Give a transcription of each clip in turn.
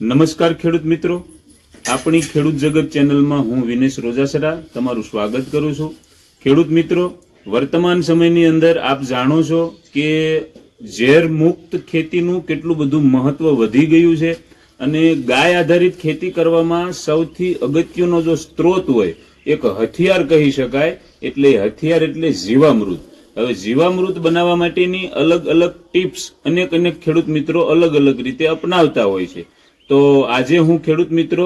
નમસ્કાર ખેડૂત મિત્રો. આપણી ખેડૂત જગત ચેનલમાં હું વિનેશ રોજાસરા તમારું સ્વાગત કરું છું. ખેડૂત મિત્રો, વર્તમાન સમયની અંદર આપ જાણો છો કે ઝેર મુક્ત ખેતીનું કેટલું બધું મહત્વ વધી ગયું છે અને ગાય આધારિત ખેતી કરવામાં સૌથી અગત્યનો જો સ્ત્રોત હોય, એક હથિયાર કહી શકાય, એટલે હથિયાર એટલે જીવામૃત. હવે જીવામૃત બનાવવા માટેની અલગ અલગ ટિપ્સ અનેક અનેક ખેડૂત મિત્રો અલગ અલગ રીતે અપનાવતા હોય છે. તો આજે હું ખેડૂત મિત્રો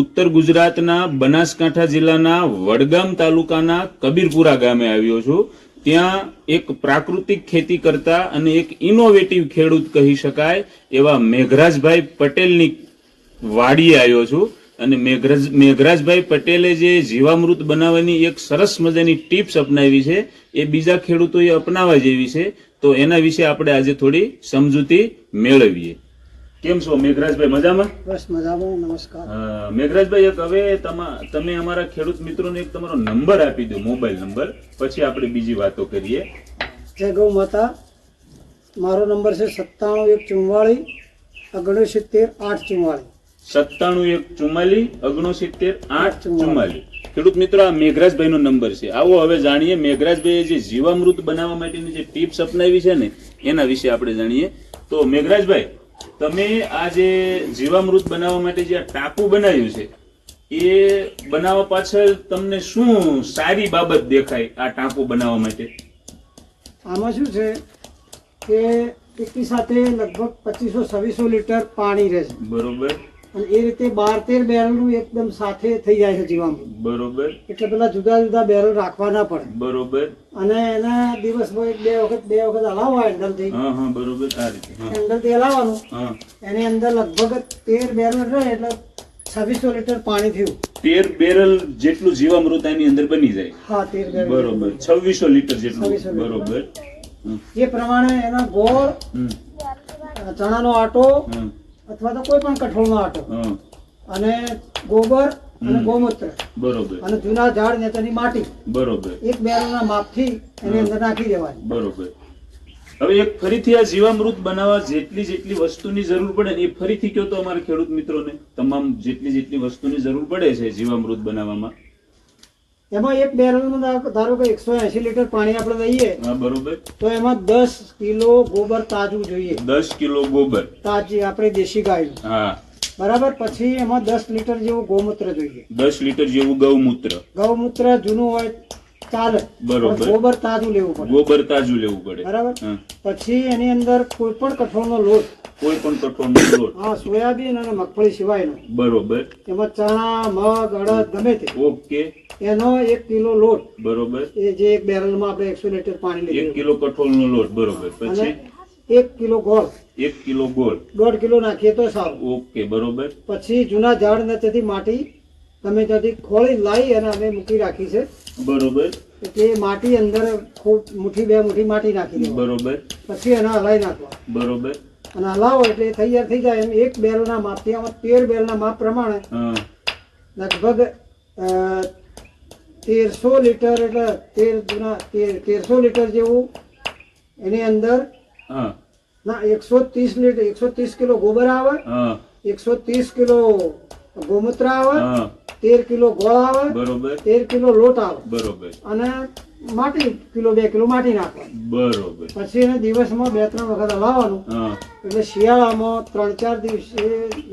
ઉત્તર ગુજરાતના બનાસકાંઠા જિલ્લાના વડગામ તાલુકાના કબીરપુરા ગામે આવ્યો છું. ત્યાં એક પ્રાકૃતિક ખેતી કરતા અને એક ઇનોવેટિવ ખેડૂત કહી શકાય એવા મેઘરાજભાઈ પટેલની વાડીએ આવ્યો છું. અને મેઘરાજ, મેઘરાજભાઈ પટેલે જે જીવામૃત બનાવવાની એક સરસ મજાની ટિપ્સ અપનાવી છે, એ બીજા ખેડૂતોએ અપનાવવા જેવી છે. તો એના વિશે આપણે આજે થોડી સમજૂતી મેળવીએ. કેમ છો મેઘરાજભાઈ? મજામાં? બસ મજામાં નમસ્કાર. મેઘરાજભાઈ એક હવે તમા- તમે અમારા ખેડૂત મિત્રોને એક તમારો નંબર આપી દો મોબાઈલ નંબર. પછી આપણે બીજી વાતો કરીએ. જય ગૌ માતા. મારો નંબર છે સત્તાણું એક ચુમ્વાળીસ ઓગણસિત્તેર આઠ ચુમ્માળી સત્તાણું એક ચુમ્માલી ઓગણસિત્તેર આઠ ચુમ્માલી ખેડૂત મિત્રો આ મેઘરાજભાઈ નો નંબર છે. આવો હવે જાણીએ મેઘરાજભાઈએ જે જીવામૃત બનાવવા માટેની જે ટીપ્સ અપનાવી છે ને એના વિશે આપણે જાણીએ. તો મેઘરાજભાઈ તમે આ જે જીવામૃત બનાવવા માટે જે આ ટાંકું બનાવ્યું છે એ બનાવવા પાછળ તમને શું સારી બાબત દેખાય આ ટાંકું બનાવવા માટે? આમાં શું છે કે એકી સાથે લગભગ પચીસો છવ્વીસો લીટર પાણી રહે છે. બરોબર. અને એ રીતે બાર તેર બેરલનું એકદમ સાથે થઈ જાય છે જીવામૃત. બરોબર. એટલે પેલા જુદા જુદા બેરલ રાખવા ના પડે. બરોબર. અને એના દિવસમાં એક બે વખત બે વખત હલાવવા હેન્ડલથી હા હા બરોબર આ રીતે હેન્ડલથી હલાવવાનું. એની અંદર લગભગ તેર બેરલ રહે એટલે છવ્વીસો લીટર પાણી થયું. તેર બેરલ જેટલું જીવામૃત એની અંદર બની જાય. હા તેર બેરલ. બરોબર છવ્વીસો લીટર જેટલું. 2600 લીટર. બરોબર. એ પ્રમાણે એના ગોળ ચણાનો આટો અથવા તો કોઈ પણ કઠોળનો આટો. અને ગોબર અને. ગોમૂત્ર. બરોબર. અને જૂના ઝાડ ને તેની માટી. બરોબર. એક બેરલના માપથી એની અંદર નાખી દેવાની. બરોબર. હવે એક ફરીથી આ જીવામૃત બનાવવા જેટલી જેટલી વસ્તુની જરૂર પડે ને એ ફરીથી કયો તો અમારા ખેડૂત મિત્રોને? તમામ જેટલી જેટલી વસ્તુની જરૂર પડે છે જીવામૃત બનાવવામાં? એમાં એક બેરલમાં ધારો- કે એકસો એસી લીટર પાણી આપણે લઈએ બરોબર. તો એમાં દસ કિલો ગોબર તાજું જોઈએ. દસ કિલો ગોબર. તાજી આપણે દેશી ગાય. હા. બરાબર? પછી એમાં દસ લીટર જેવું ગૌમૂત્ર જોઈએ. દસ લીટર જેવું ગૌમૂત્ર. ગૌમૂત્ર જૂનું હોય ચાલે બરોબર. ગોબર તાજું લેવું પડે. ગોબર તાજું લેવું પડે. બરાબર? પછી એની અંદર કોઈ પણ કઠોળનો લોટ. કોઈ પણ કઠોળનો લોટ. હા સોયાબીન અને મગફળી સિવાયનો. બરોબર. એમાં ચણા મગ અડદ ગમે તે. ઓકે. એનો એક કિલો લોટ. બરોબર. એ જે એક બેરલમાં આપણે એકસો લીટર પાણી એક લીધું. કિલો કઠોળનો લોટ બરોબર. પછી? એક કિલો ગોળ. એક કિલો ગોળ. દોઢ કિલો નાખીએ તો સારું. ઓકે બરોબર. પછી જૂના ઝાડ ને તેથી માટી તમે ત્યાંથી ખોળી લાવી અને અમે મૂકી રાખી છે. બરોબર. એટલે માટી અંદર ખૂબ મુઠ્ઠી બે મુઠ્ઠી માટી નાખી દેવાની. બરોબર. પછી એને હલાવી નાખવા. બરોબર. અને હલાવો એટલે તૈયાર થઈ જાય એમ એક બેલના માપ આમાં તેર બેલના માપ પ્રમાણે લગભગ તેરસો લીટર એટલે તેર જૂના તેરસો લીટર જેવું એની અંદર ના એકસો ત્રીસ લીટર એકસો ત્રીસ કિલો ગોબર આવે એકસો ત્રીસ કિલો ગોમૂત્ર આવે તેર કિલો ગોળ આવે બરોબર. તેર કિલો લોટ આવે બરોબર. અને માટી કિલો બે કિલો માટી નાખવાની. બરોબર. પછી એને દિવસમાં બે ત્રણ વખત હલાવવાનું. એટલે શિયાળામાં ત્રણ ચાર દિવસે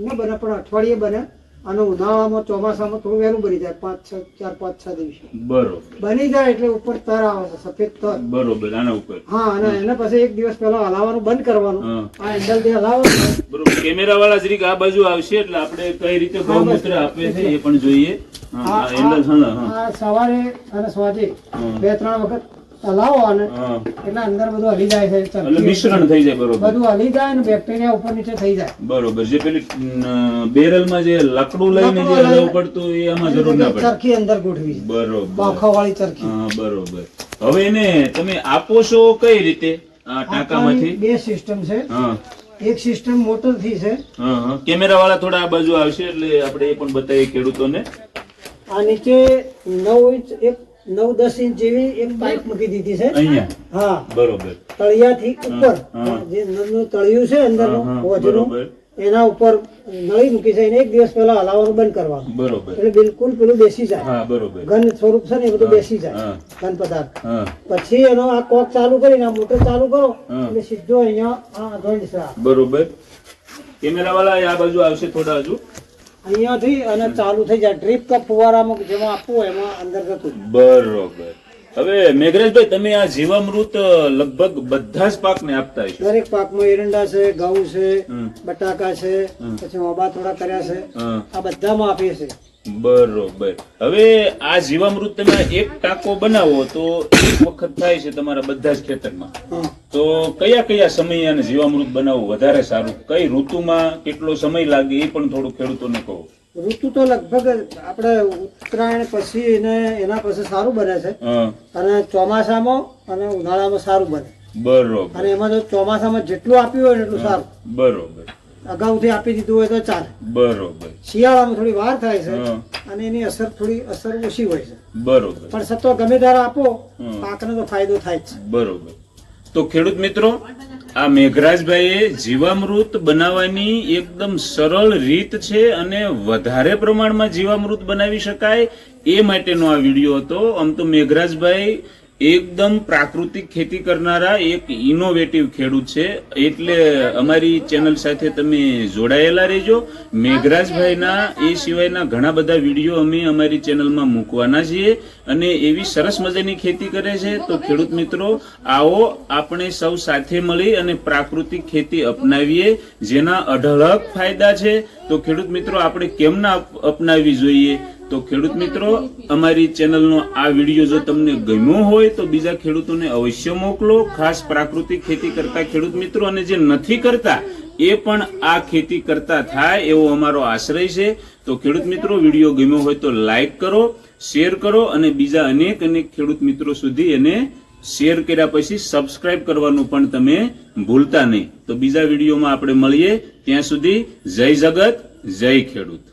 ન બને પણ અઠવાડિયે બને. અને ઉનાળામાં ચોમાસામાં થોડું વહેલું બની જાય પાંચ છ ચાર પાંચ છ દિવસે. બરોબર. બની જાય એટલે ઉપર તર આવે છે સફેદ તર. બરોબર આના ઉપર. હા અને એને પછી એક દિવસ પહેલા હલાવવાનું બંધ કરવાનું. આ હેન્ડલથી હલાવવાનું. બરોબર. કેમેરા વાળા જરીક આ બાજુ આવશે એટલે આપણે કઈ રીતે ગૌમૂત્ર આપે છે એ પણ જોઈએ. હેન્ડલ હા. સવારે અને સાંજે બે ત્રણ વખત હલાવો અને એટલે અંદર બધું હલી જાય છે એટલે મિશ્રણ થઈ જાય બરોબર. બધું હલી જાય અને બેક્ટેરિયા ઉપર નીચે થઈ જાય. બરોબર. જે પેલી બેરલમાં જે લાકડું લઈને જે હલાવવું પડતું એ આમાં જરૂર ના પડે. ચરખી અંદર ગોઠવી બરોબર. બાખા વાળી ચરખી. હા બરોબર. હવે એને તમે આપો છો કઈ રીતે? આ ટાંકામાંથી? બે સિસ્ટમ છે. હા. એક સિસ્ટમ મોટરથી છે કેમેરા વાળા થોડા આ બાજુ આવશે એટલે આપણે એ પણ બતાવીએ ખેડૂતોને. આ નીચે નવ ઇંચ એક નવ દસ ઇંચ જેવી એક પાઇપ મૂકી દીધી છે. અહીંયા? હા. બરોબર. તળિયાથી ઉપર. જે નળનું તળિયું છે અંદરનું હા, એના ઉપર નળી મૂકી છે એક દિવસ પહેલા હલાવવાનું બંધ કરવાનું. બરોબર. એટલે બિલકુલ પેલું બેસી જાય. હા બરોબર. ઘન સ્વરૂપ છે ને એ બધું બેસી જાય ઘન પદાર્થ. પછી એનો આ કોક ચાલુ કરીને આ મોટર ચાલુ કરો એટલે સીધો અહીંયા આ જોઈન્ટ બરોબર. કેમેરા વાળા આ બાજુ આવશે થોડા હજુ. અહીંયાથી અને ચાલુ થઈ જાય. ડ્રીપ કપ ફુવારામાં જેમાં આપવું એમાં અંદર જતું બરોબર. હવે મેઘરાજભાઈ તમે આ જીવામૃત લગભગ બધા જ પાકને આપતા હશો. દરેક પાકમાં એરંડા છે ઘઉં છે બટાકા છે પછી મોબા થોડા કર્યા છે. આ બધામાં આપીએ છે બરોબર. હવે આ જીવામૃત તમે એક ટાંકો બનાવો તો એક વખત થાય છે તમારા બધા જ ખેતરમાં. તો કયા કયા સમયે અને જીવામૃત બનાવવું? વધારે સારું. કઈ ઋતુમાં કેટલો સમય લાગે એ પણ થોડું ખેડૂતોને કહો. ઋતુ તો લગભગ આપણે ઉત્તરાયણ પછી એને એના પછી સારું બને છે. અને ચોમાસામાં અને ઉનાળામાં સારું બને. બરોબર. અને એમાં જો ચોમાસામાં જેટલું આપ્યું હોય એટલું સારું. બરોબર. અગાઉથી આપી દીધું હોય તો ચાલે. બરોબર. શિયાળામાં થોડી વાર થાય છે અને એની અસર થોડી અસર ઓછી હોય છે. બરોબર. પણ સત્વ ગમે ત્યારે આપો. પાકને તો ફાયદો થાય છે. બરોબર. તો ખેડૂત મિત્રો આ મેઘરાજભાઈએ જીવામૃત બનાવવાની એકદમ સરળ રીત છે અને વધારે પ્રમાણમાં જીવામૃત બનાવી શકાય એ માટેનો આ વીડિયો હતો. આમ તો મેઘરાજભાઈ એકદમ પ્રાકૃતિક ખેતી કરનારા એક ઇનોવેટિવ ખેડૂત છે. એટલે અમારી ચેનલ સાથે તમે જોડાયેલા રહેજો. મેઘરાજભાઈના એ સિવાયના ઘણા બધા વીડિયો અમે અમારી ચેનલમાં મૂકવાના છીએ અને એવી સરસ મજાની ખેતી કરે છે. તો ખેડૂત મિત્રો, આવો આપણે સૌ સાથે મળી અને પ્રાકૃતિક ખેતી અપનાવીએ, જેના અઢળક ફાયદા છે. તો ખેડૂત મિત્રો, આપણે કેમ ના અપ- અપનાવવી જોઈએ? તો ખેડૂત મિત્રો, અમારી ચેનલનો આ વીડિયો જો તમને ગમ્યો હોય તો બીજા ખેડૂતોને અવશ્ય મોકલો. ખાસ પ્રાકૃતિક ખેતી કરતા ખેડૂત મિત્રો અને જે નથી કરતા, એ પણ આ ખેતી કરતા થાય એવો અમારો આશ્રય છે. તો ખેડૂત મિત્રો, વીડિયો ગમ્યો હોય તો લાઈક કરો, શેર કરો અને બીજા અનેક અનેક ખેડૂત મિત્રો સુધી એને શેર કર્યા પછી સબસ્ક્રાઇબ કરવાનું પણ તમે ભૂલતા નહીં. તો બીજા વિડીયોમાં આપણે મળીએ. ત્યાં સુધી જય જગત, જય ખેડૂત.